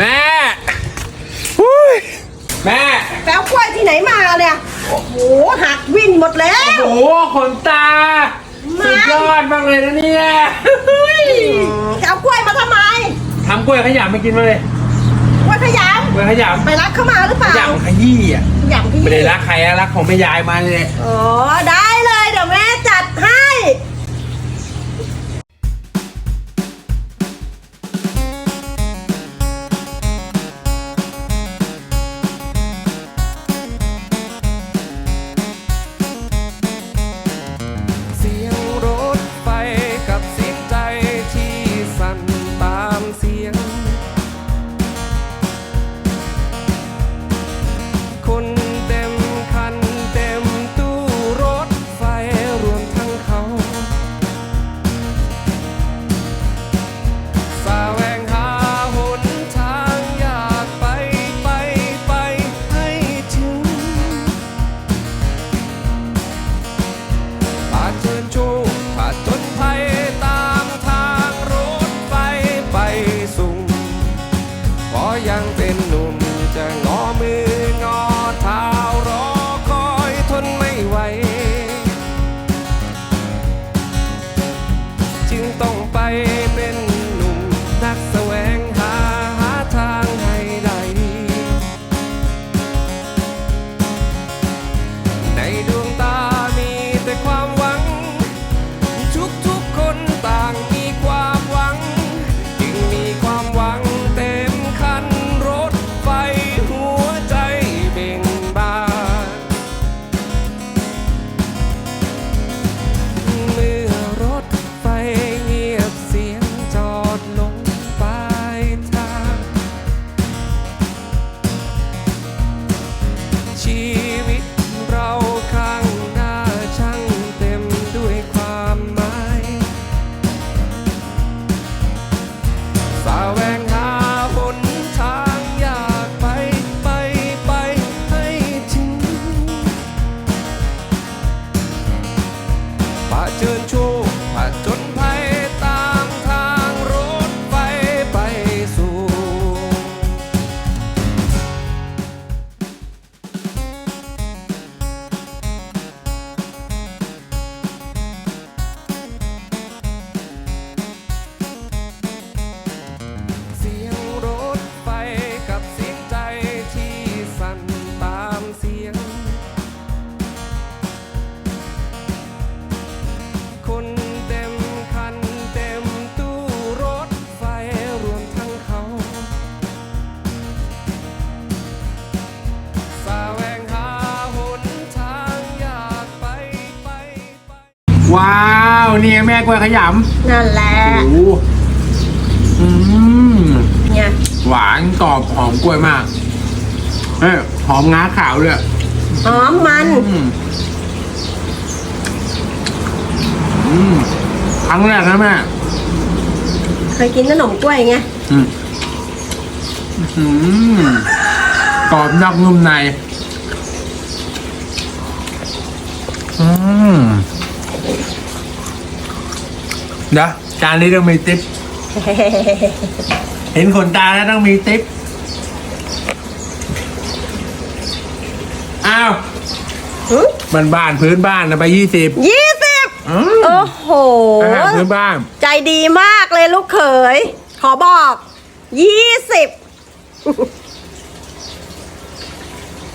แม่อุ๊ยแม่ แป๊วกล้วยที่ไหนมาเนี่ย โอ้โห หักวิ่นหมดแล้ว โอ้โหขนตา ไม่ สุดยอดมากเลยนะเนี่ยเฮ้ยจะเอากล้วยมาทำไม ทำกล้วยขยำมากินมาเลยกล้วยขยกล้วยขยำไปรักเข้ามาหรือเปำล่าขยำขยี้อะขยำที่ไม่ได้รักใครอะรักของแม่ยายมาเลยอ๋อ ได้ ว้าวนี่แม่กล้วยขยำนั่นแหละโอ้โหอืมเนี่ยหวานกรอบหอมกล้วยมากเอ้ยหอมงาขาวด้วยหอมมันอืมอืมครั้งแรกนะแม่เคยกินขนมกล้วยไงอืมอืมกรอบนอกนุ่มใน อืม เดี๋ยวจานนี้ต้องมีติ๊บ เห็นขนตาแล้วต้องมีติ๊บ อ้าวหึบ้านบ้านๆพื้นบ้านนะไปยี่สิบยี่สิบโอ้โห อาหารพื้นบ้าน ใจดีมากเลยลูกเขย ขอบอกยี่สิบ